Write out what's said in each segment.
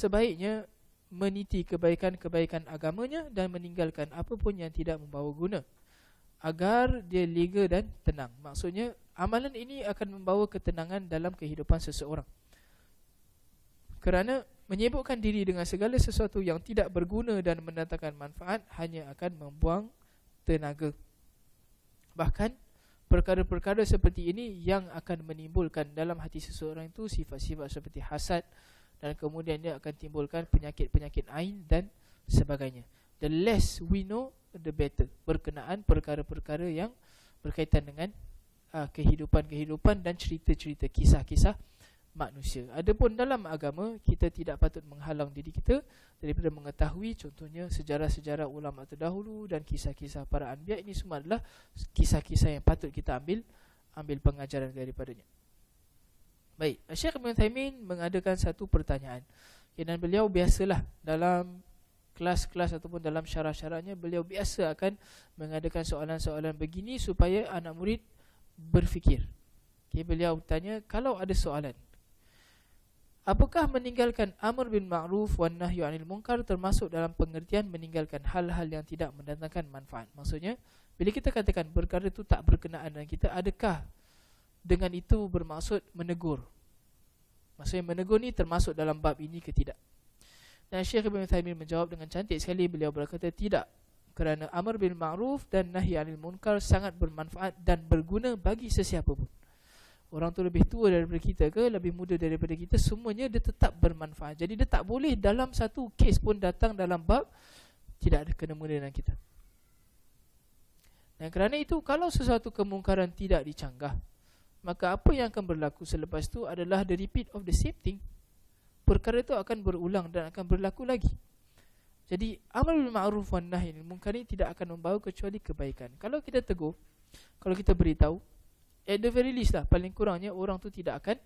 sebaiknya meniti kebaikan-kebaikan agamanya dan meninggalkan apa pun yang tidak membawa guna agar dia lega dan tenang. Maksudnya amalan ini akan membawa ketenangan dalam kehidupan seseorang. Kerana menyibukkan diri dengan segala sesuatu yang tidak berguna dan mendatangkan manfaat hanya akan membuang tenaga. Bahkan perkara-perkara seperti ini yang akan menimbulkan dalam hati seseorang itu sifat-sifat seperti hasad dan kemudian dia akan timbulkan penyakit-penyakit ain dan sebagainya. The less we know the better berkenaan perkara-perkara yang berkaitan dengan uh, kehidupan-kehidupan dan cerita-cerita kisah-kisah manusia. Adapun dalam agama kita tidak patut menghalang diri kita daripada mengetahui contohnya sejarah-sejarah ulama terdahulu dan kisah-kisah para anbiya ini semua adalah kisah-kisah yang patut kita ambil ambil pengajaran daripadanya. Baik, Syekh Ibn Taimin mengadakan satu pertanyaan. Dan beliau biasalah dalam kelas-kelas ataupun dalam syarah-syarahnya beliau biasa akan mengadakan soalan-soalan begini supaya anak murid berfikir. Okay, beliau tanya kalau ada soalan. Apakah meninggalkan amr bin ma'ruf wan nahyu 'anil munkar termasuk dalam pengertian meninggalkan hal-hal yang tidak mendatangkan manfaat? Maksudnya, bila kita katakan perkara itu tak berkenaan dengan kita, adakah dengan itu bermaksud menegur? Maksudnya menegur ni termasuk dalam bab ini ke tidak? Dan Syekh Ibn Taymiyyah menjawab dengan cantik sekali Beliau berkata tidak Kerana Amr bin Ma'ruf dan Nahi Anil Munkar Sangat bermanfaat dan berguna bagi sesiapa pun Orang tu lebih tua daripada kita ke Lebih muda daripada kita Semuanya dia tetap bermanfaat Jadi dia tak boleh dalam satu kes pun datang dalam bab Tidak ada kena-mena dengan kita Dan kerana itu Kalau sesuatu kemungkaran tidak dicanggah Maka apa yang akan berlaku selepas itu adalah the repeat of the same thing perkara itu akan berulang dan akan berlaku lagi. Jadi amal ma'ruf wan nahi munkar ini tidak akan membawa kecuali kebaikan. Kalau kita tegur, kalau kita beritahu, at the very least lah paling kurangnya orang tu tidak akan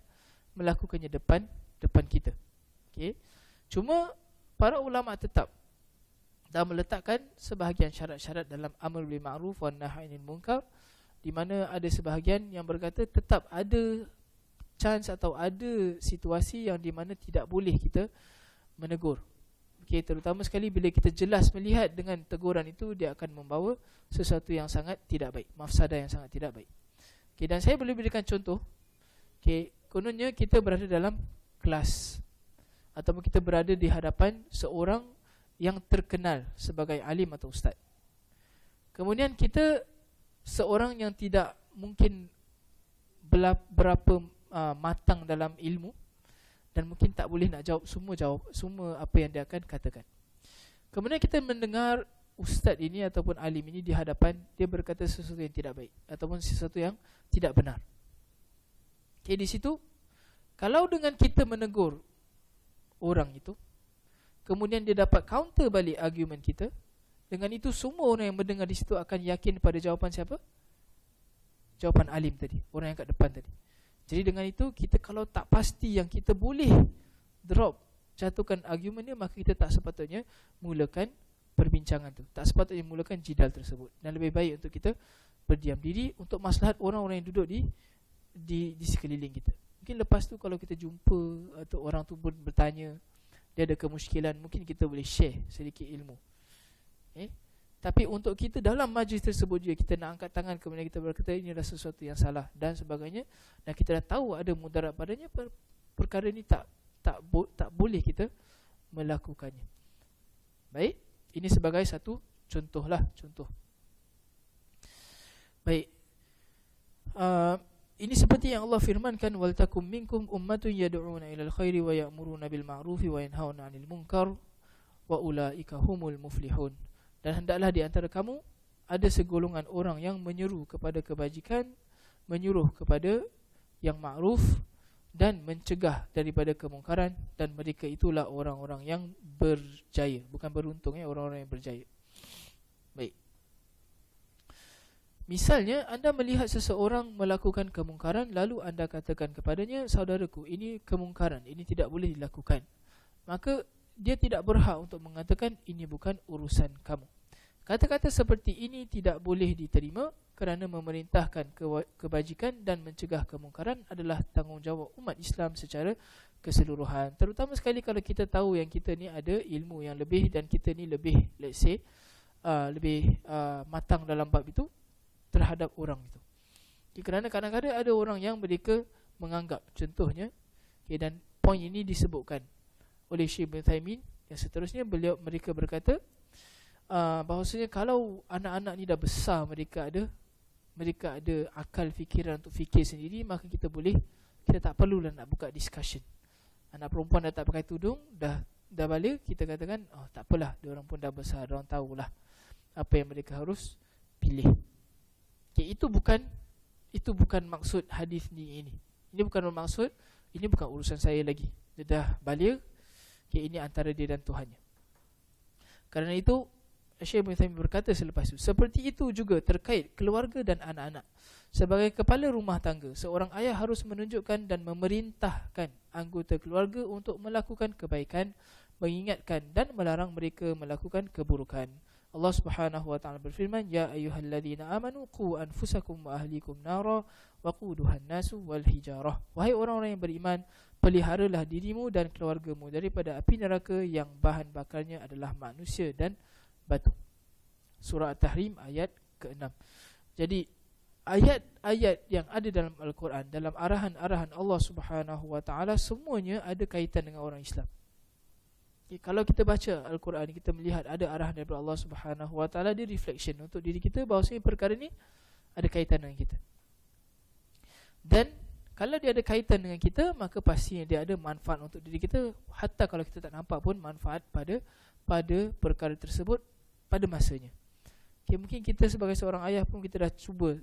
melakukannya depan depan kita. Okey. Cuma para ulama tetap dah meletakkan sebahagian syarat-syarat dalam amal bil ma'ruf wan nahi munkar di mana ada sebahagian yang berkata tetap ada chance atau ada situasi yang di mana tidak boleh kita menegur. Okey, terutama sekali bila kita jelas melihat dengan teguran itu dia akan membawa sesuatu yang sangat tidak baik, mafsadah yang sangat tidak baik. Okey, dan saya boleh berikan contoh. Okey, kononnya kita berada dalam kelas ataupun kita berada di hadapan seorang yang terkenal sebagai alim atau ustaz. Kemudian kita seorang yang tidak mungkin berapa uh, matang dalam ilmu dan mungkin tak boleh nak jawab semua jawab semua apa yang dia akan katakan. Kemudian kita mendengar ustaz ini ataupun alim ini di hadapan dia berkata sesuatu yang tidak baik ataupun sesuatu yang tidak benar. Okay, di situ kalau dengan kita menegur orang itu kemudian dia dapat counter balik argument kita dengan itu semua orang yang mendengar di situ akan yakin pada jawapan siapa? Jawapan alim tadi, orang yang kat depan tadi. Jadi dengan itu kita kalau tak pasti yang kita boleh drop jatuhkan argument dia maka kita tak sepatutnya mulakan perbincangan tu. Tak sepatutnya mulakan jidal tersebut. Dan lebih baik untuk kita berdiam diri untuk maslahat orang-orang yang duduk di di di sekeliling kita. Mungkin lepas tu kalau kita jumpa atau orang tu pun bertanya dia ada kemusykilan mungkin kita boleh share sedikit ilmu. Tapi untuk kita dalam majlis tersebut juga kita nak angkat tangan kemudian kita berkata ini adalah sesuatu yang salah dan sebagainya dan kita dah tahu ada mudarat padanya per, perkara ini tak tak bo, tak boleh kita melakukannya. Baik, ini sebagai satu contohlah contoh. Baik. Uh, ini seperti yang Allah firmankan wal takum minkum ummatun yad'una ilal khairi wa ya'muruna bil ma'rufi wa yanhauna 'anil munkar wa ulaika humul muflihun. Dan hendaklah di antara kamu ada segolongan orang yang menyeru kepada kebajikan, menyuruh kepada yang ma'ruf dan mencegah daripada kemungkaran dan mereka itulah orang-orang yang berjaya, bukan beruntung ya, orang-orang yang berjaya. Baik. Misalnya anda melihat seseorang melakukan kemungkaran lalu anda katakan kepadanya, saudaraku, ini kemungkaran, ini tidak boleh dilakukan. Maka dia tidak berhak untuk mengatakan ini bukan urusan kamu. Kata-kata seperti ini tidak boleh diterima kerana memerintahkan kebajikan dan mencegah kemungkaran adalah tanggungjawab umat Islam secara keseluruhan. Terutama sekali kalau kita tahu yang kita ni ada ilmu yang lebih dan kita ni lebih let's say uh, lebih uh, matang dalam bab itu terhadap orang itu. Okay, kerana kadang-kadang ada orang yang mereka menganggap contohnya okay, dan poin ini disebutkan oleh Syekh bin Thaimin yang seterusnya beliau mereka berkata uh, bahawasanya kalau anak-anak ni dah besar mereka ada mereka ada akal fikiran untuk fikir sendiri maka kita boleh kita tak perlulah nak buka discussion. Anak perempuan dah tak pakai tudung dah dah balik kita katakan oh tak apalah dia orang pun dah besar dia orang tahulah apa yang mereka harus pilih. Okay, itu bukan itu bukan maksud hadis ni ini. Ini bukan maksud ini bukan urusan saya lagi. Dia dah balik okay, ini antara dia dan Tuhannya. Kerana itu Syekh Ibn Taymiyyah berkata selepas itu Seperti itu juga terkait keluarga dan anak-anak. Sebagai kepala rumah tangga Seorang ayah harus menunjukkan dan memerintahkan Anggota keluarga untuk melakukan kebaikan Mengingatkan dan melarang mereka melakukan keburukan Allah subhanahu wa ta'ala berfirman Ya ayuhalladzina amanu Qu anfusakum wa ahlikum nara Wa quduhan nasu wal hijarah Wahai orang-orang yang beriman Peliharalah dirimu dan keluargamu Daripada api neraka yang bahan bakarnya adalah manusia dan batu. Surah At-Tahrim ayat ke-6. Jadi ayat-ayat yang ada dalam Al-Quran dalam arahan-arahan Allah Subhanahu wa taala semuanya ada kaitan dengan orang Islam. Okay, kalau kita baca Al-Quran kita melihat ada arahan daripada Allah Subhanahu wa taala di reflection untuk diri kita bahawa perkara ini ada kaitan dengan kita. Dan kalau dia ada kaitan dengan kita maka pastinya dia ada manfaat untuk diri kita hatta kalau kita tak nampak pun manfaat pada pada perkara tersebut pada masanya. Okay, mungkin kita sebagai seorang ayah pun kita dah cuba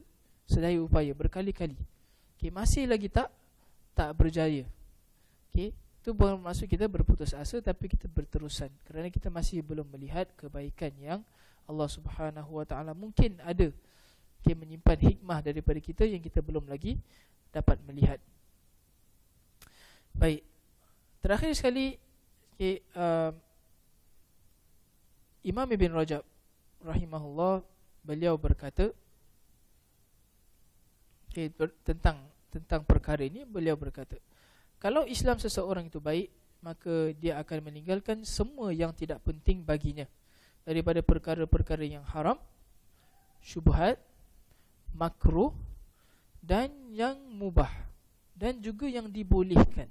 sedaya upaya berkali-kali. Okay, masih lagi tak tak berjaya. Okay, itu bukan maksud kita berputus asa tapi kita berterusan kerana kita masih belum melihat kebaikan yang Allah Subhanahu Wa Taala mungkin ada okay, menyimpan hikmah daripada kita yang kita belum lagi dapat melihat. Baik. Terakhir sekali okay, uh, Imam Ibn Rajab rahimahullah beliau berkata okay, ber, tentang tentang perkara ini beliau berkata kalau Islam seseorang itu baik maka dia akan meninggalkan semua yang tidak penting baginya daripada perkara-perkara yang haram syubhat makruh dan yang mubah dan juga yang dibolehkan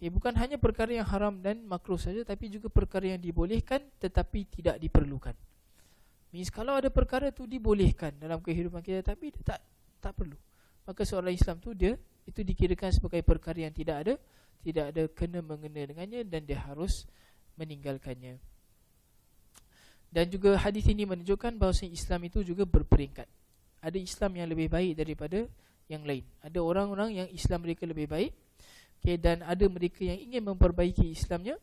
Okay, bukan hanya perkara yang haram dan makruh saja tapi juga perkara yang dibolehkan tetapi tidak diperlukan. Means kalau ada perkara tu dibolehkan dalam kehidupan kita tapi dia tak tak perlu. Maka seorang Islam tu dia itu dikirakan sebagai perkara yang tidak ada tidak ada kena mengena dengannya dan dia harus meninggalkannya. Dan juga hadis ini menunjukkan bahawa Islam itu juga berperingkat. Ada Islam yang lebih baik daripada yang lain. Ada orang-orang yang Islam mereka lebih baik okay, dan ada mereka yang ingin memperbaiki Islamnya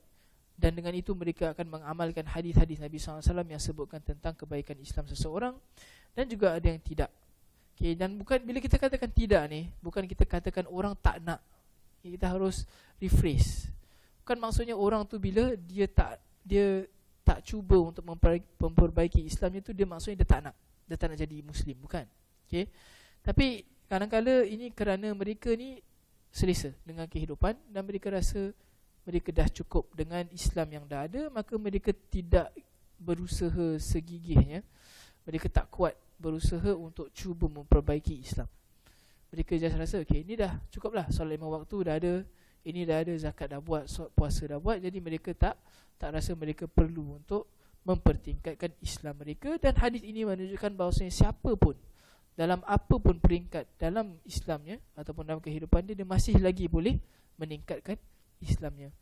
dan dengan itu mereka akan mengamalkan hadis-hadis Nabi SAW yang sebutkan tentang kebaikan Islam seseorang dan juga ada yang tidak. Okay, dan bukan bila kita katakan tidak ni, bukan kita katakan orang tak nak. Okay, kita harus rephrase. Bukan maksudnya orang tu bila dia tak dia tak cuba untuk memperbaiki Islamnya tu dia maksudnya dia tak nak. Dia tak nak jadi muslim, bukan. Okay. Tapi kadang-kadang ini kerana mereka ni selesa dengan kehidupan dan mereka rasa mereka dah cukup dengan Islam yang dah ada maka mereka tidak berusaha segigihnya mereka tak kuat berusaha untuk cuba memperbaiki Islam. Mereka just rasa okey ini dah cukuplah solat lima waktu dah ada ini dah ada zakat dah buat puasa dah buat. Jadi mereka tak tak rasa mereka perlu untuk mempertingkatkan Islam mereka. Dan hadis ini menunjukkan bahawa siapa pun dalam apa pun peringkat dalam Islamnya ataupun dalam kehidupan dia dia masih lagi boleh meningkatkan Islamnya.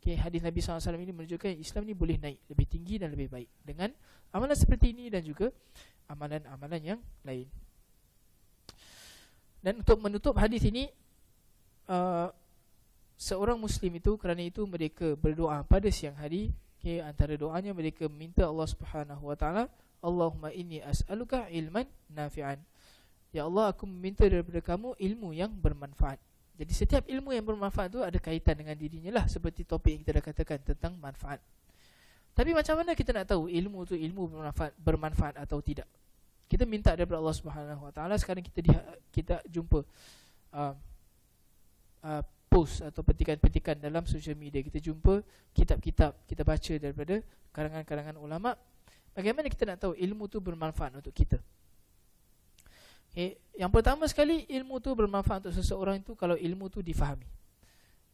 Okey, hadis Nabi SAW ini menunjukkan Islam ni boleh naik lebih tinggi dan lebih baik dengan amalan seperti ini dan juga amalan-amalan yang lain. Dan untuk menutup hadis ini uh, seorang muslim itu kerana itu mereka berdoa pada siang hari, okey, antara doanya mereka minta Allah Subhanahu Wa Taala Allahumma inni as'aluka ilman nafi'an. Ya Allah aku meminta daripada kamu ilmu yang bermanfaat. Jadi setiap ilmu yang bermanfaat itu ada kaitan dengan dirinya lah Seperti topik yang kita dah katakan tentang manfaat. Tapi macam mana kita nak tahu ilmu itu ilmu bermanfaat, bermanfaat atau tidak Kita minta daripada Allah Subhanahu Wa Taala sekarang kita di, kita jumpa uh, uh, post atau petikan-petikan dalam social media. Kita jumpa kitab-kitab kita baca daripada karangan-karangan ulama. Bagaimana kita nak tahu ilmu tu bermanfaat untuk kita? Okay. Yang pertama sekali ilmu tu bermanfaat untuk seseorang itu kalau ilmu tu difahami.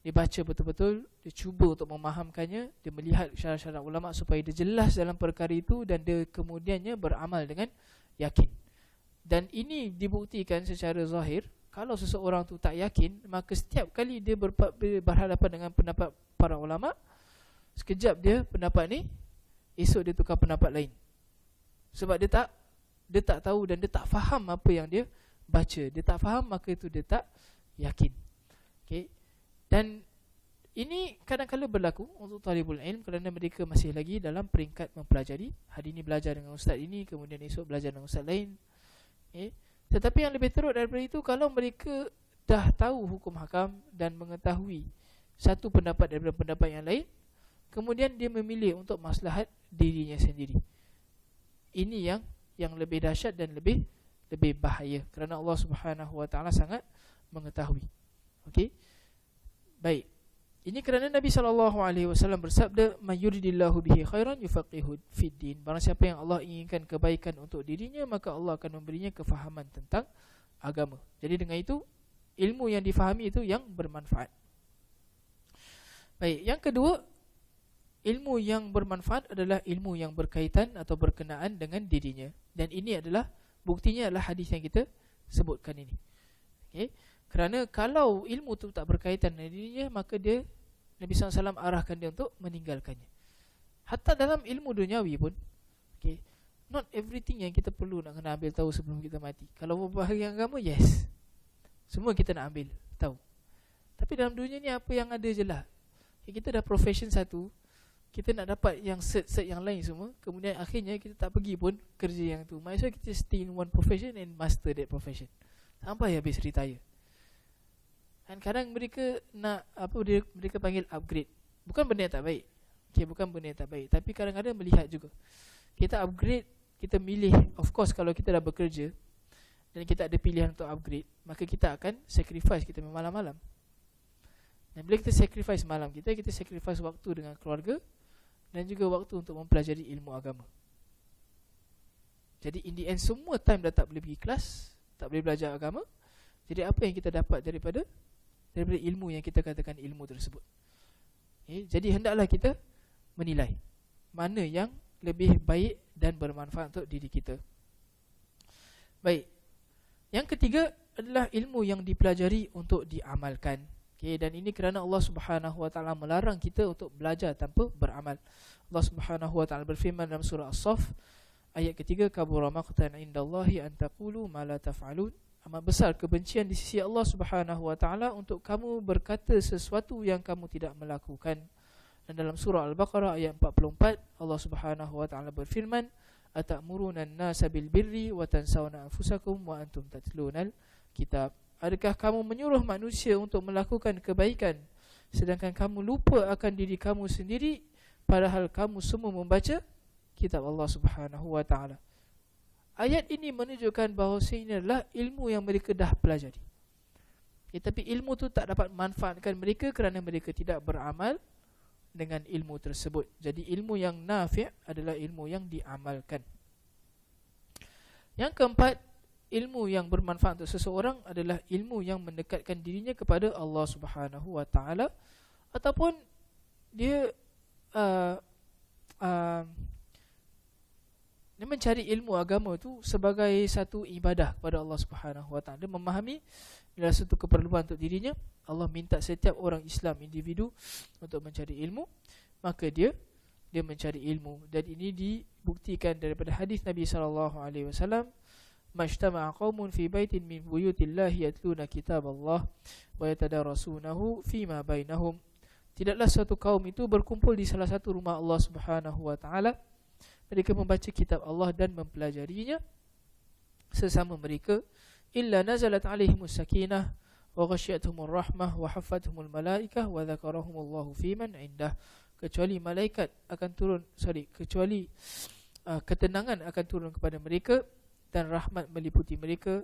Dia baca betul-betul, dia cuba untuk memahamkannya, dia melihat syarat-syarat ulama supaya dia jelas dalam perkara itu dan dia kemudiannya beramal dengan yakin. Dan ini dibuktikan secara zahir, kalau seseorang tu tak yakin, maka setiap kali dia berhadapan dengan pendapat para ulama, sekejap dia pendapat ni, esok dia tukar pendapat lain. Sebab dia tak dia tak tahu dan dia tak faham apa yang dia baca. Dia tak faham maka itu dia tak yakin. Okay. Dan ini kadang-kadang berlaku untuk talibul ilm kerana mereka masih lagi dalam peringkat mempelajari. Hari ini belajar dengan ustaz ini, kemudian esok belajar dengan ustaz lain. Okay. Tetapi yang lebih teruk daripada itu kalau mereka dah tahu hukum hakam dan mengetahui satu pendapat daripada pendapat yang lain, kemudian dia memilih untuk maslahat dirinya sendiri. Ini yang yang lebih dahsyat dan lebih lebih bahaya kerana Allah Subhanahu wa taala sangat mengetahui. Okey. Baik. Ini kerana Nabi sallallahu alaihi wasallam bersabda, "May yuridillahu bihi khairan yufaqihu fid din." Barang siapa yang Allah inginkan kebaikan untuk dirinya, maka Allah akan memberinya kefahaman tentang agama. Jadi dengan itu, ilmu yang difahami itu yang bermanfaat. Baik, yang kedua, ilmu yang bermanfaat adalah ilmu yang berkaitan atau berkenaan dengan dirinya dan ini adalah buktinya adalah hadis yang kita sebutkan ini okey kerana kalau ilmu itu tak berkaitan dengan dirinya maka dia Nabi SAW arahkan dia untuk meninggalkannya. Hatta dalam ilmu duniawi pun okey not everything yang kita perlu nak kena ambil tahu sebelum kita mati. Kalau bahagian agama yes. Semua kita nak ambil tahu. Tapi dalam dunia ni apa yang ada je lah. Kita dah profession satu kita nak dapat yang set-set yang lain semua Kemudian akhirnya kita tak pergi pun kerja yang tu. Might as kita stay in one profession and master that profession. Sampai habis retire Dan kadang mereka nak apa dia, Mereka panggil upgrade. Bukan benda yang tak baik. Okay, Bukan benda yang tak baik. Tapi kadang-kadang melihat juga. Kita upgrade Kita milih. Of course kalau kita dah bekerja Dan kita ada pilihan untuk upgrade Maka kita akan sacrifice kita malam-malam. Dan bila kita sacrifice malam kita Kita sacrifice waktu dengan keluarga dan juga waktu untuk mempelajari ilmu agama. Jadi in the end semua time dah tak boleh pergi kelas, tak boleh belajar agama. Jadi apa yang kita dapat daripada daripada ilmu yang kita katakan ilmu tersebut? Okay, jadi hendaklah kita menilai mana yang lebih baik dan bermanfaat untuk diri kita. Baik. Yang ketiga adalah ilmu yang dipelajari untuk diamalkan. Okay, dan ini kerana Allah Subhanahu Wa Taala melarang kita untuk belajar tanpa beramal. Allah Subhanahu Wa Taala berfirman dalam surah As-Saff ayat ketiga kabura maqtan indallahi an taqulu ma la taf'alun. Amat besar kebencian di sisi Allah Subhanahu Wa Taala untuk kamu berkata sesuatu yang kamu tidak melakukan. Dan dalam surah Al-Baqarah ayat 44 Allah Subhanahu Wa Taala berfirman atamuruna an-nasa bil birri wa tansawna anfusakum wa antum tatlunal kitab Adakah kamu menyuruh manusia untuk melakukan kebaikan Sedangkan kamu lupa akan diri kamu sendiri Padahal kamu semua membaca kitab Allah subhanahu wa ta'ala Ayat ini menunjukkan bahawa ini adalah ilmu yang mereka dah pelajari. Ya, Tapi ilmu itu tak dapat manfaatkan mereka kerana mereka tidak beramal dengan ilmu tersebut. Jadi ilmu yang nafi' adalah ilmu yang diamalkan. Yang keempat ilmu yang bermanfaat untuk seseorang adalah ilmu yang mendekatkan dirinya kepada Allah Subhanahu Wa Taala ataupun dia uh, uh, dia mencari ilmu agama itu sebagai satu ibadah kepada Allah Subhanahu Wa Taala. Dia memahami adalah satu keperluan untuk dirinya Allah minta setiap orang Islam individu untuk mencari ilmu. Maka dia dia mencari ilmu. Dan ini dibuktikan daripada hadis Nabi sallallahu alaihi wasallam majtama'a qaumun fi baitin min buyutillahi yatluna kitab Allah wa yatadarasunahu fima bainahum. Tidaklah suatu kaum itu berkumpul di salah satu rumah Allah Subhanahu wa taala mereka membaca kitab Allah dan mempelajarinya. Sesama mereka illa nazalat alaihimus sakinah wa ghasyiyatuhumur rahmah wa haffathumul malaikah wa dzakarahumullahu fiman indah. Kecuali malaikat akan turun sorry kecuali uh, ketenangan akan turun kepada mereka dan rahmat meliputi mereka.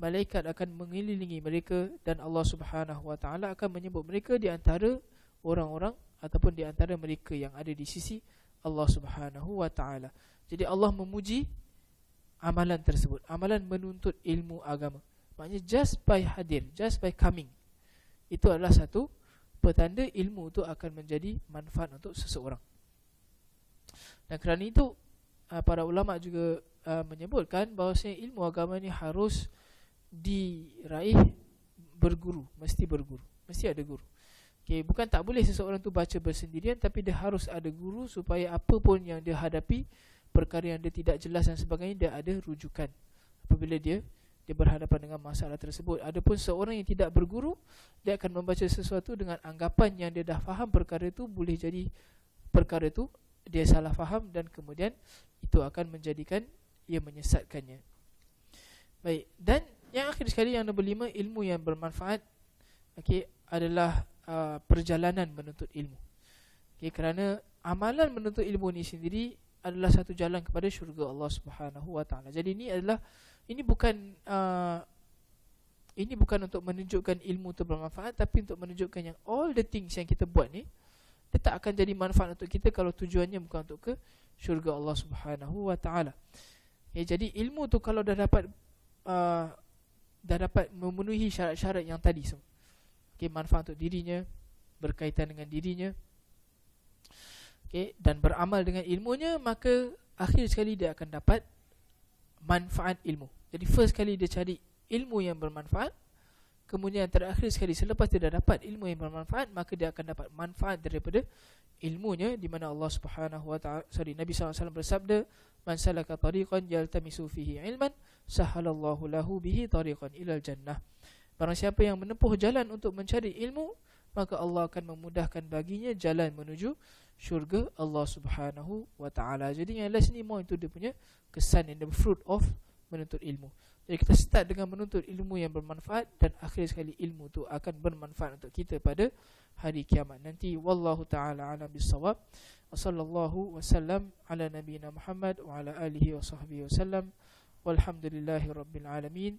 Malaikat akan mengelilingi mereka dan Allah Subhanahu wa taala akan menyebut mereka di antara orang-orang ataupun di antara mereka yang ada di sisi Allah Subhanahu wa taala. Jadi Allah memuji amalan tersebut. Amalan menuntut ilmu agama. Maknanya just by hadir, just by coming. Itu adalah satu petanda ilmu itu akan menjadi manfaat untuk seseorang. Dan kerana itu uh, para ulama juga uh, menyebutkan bahawa ilmu agama ini harus diraih berguru, mesti berguru, mesti ada guru. Okay, bukan tak boleh seseorang tu baca bersendirian tapi dia harus ada guru supaya apa pun yang dia hadapi perkara yang dia tidak jelas dan sebagainya dia ada rujukan. Apabila dia dia berhadapan dengan masalah tersebut. Adapun seorang yang tidak berguru dia akan membaca sesuatu dengan anggapan yang dia dah faham perkara itu boleh jadi perkara itu dia salah faham dan kemudian itu akan menjadikan ia menyesatkannya. Baik dan yang akhir sekali yang nombor lima ilmu yang bermanfaat. Okey adalah uh, perjalanan menuntut ilmu okey kerana amalan menuntut ilmu ini sendiri adalah satu jalan kepada syurga Allah Subhanahu wa taala. Jadi ini adalah ini bukan uh, ini bukan untuk menunjukkan ilmu itu bermanfaat tapi untuk menunjukkan yang all the things yang kita buat ni dia tak akan jadi manfaat untuk kita kalau tujuannya bukan untuk ke syurga Allah Subhanahu wa taala. Ya, jadi ilmu tu kalau dah dapat uh, dah dapat memenuhi syarat-syarat yang tadi semua. Okay, manfaat untuk dirinya, berkaitan dengan dirinya, okay, dan beramal dengan ilmunya maka akhir sekali dia akan dapat manfaat ilmu. Jadi first kali dia cari ilmu yang bermanfaat kemudian terakhir sekali selepas dia dah dapat ilmu yang bermanfaat maka dia akan dapat manfaat daripada ilmunya di mana Allah Subhanahu wa taala sorry Nabi SAW bersabda man salaka tariqan yaltamisu fihi ilman sahalallahu lahu bihi tariqan ilal jannah barang siapa yang menempuh jalan untuk mencari ilmu maka Allah akan memudahkan baginya jalan menuju syurga Allah Subhanahu wa taala. Jadi yang last ni more itu dia punya kesan and the fruit of menuntut ilmu. Jadi kita start dengan menuntut ilmu yang bermanfaat dan akhir sekali ilmu tu akan bermanfaat untuk kita pada hari kiamat nanti. Wallahu taala alam bisawab. Wassallallahu wasallam ala nabiyyina Muhammad wa ala alihi wa sahbihi wasallam. Walhamdulillahirabbil alamin.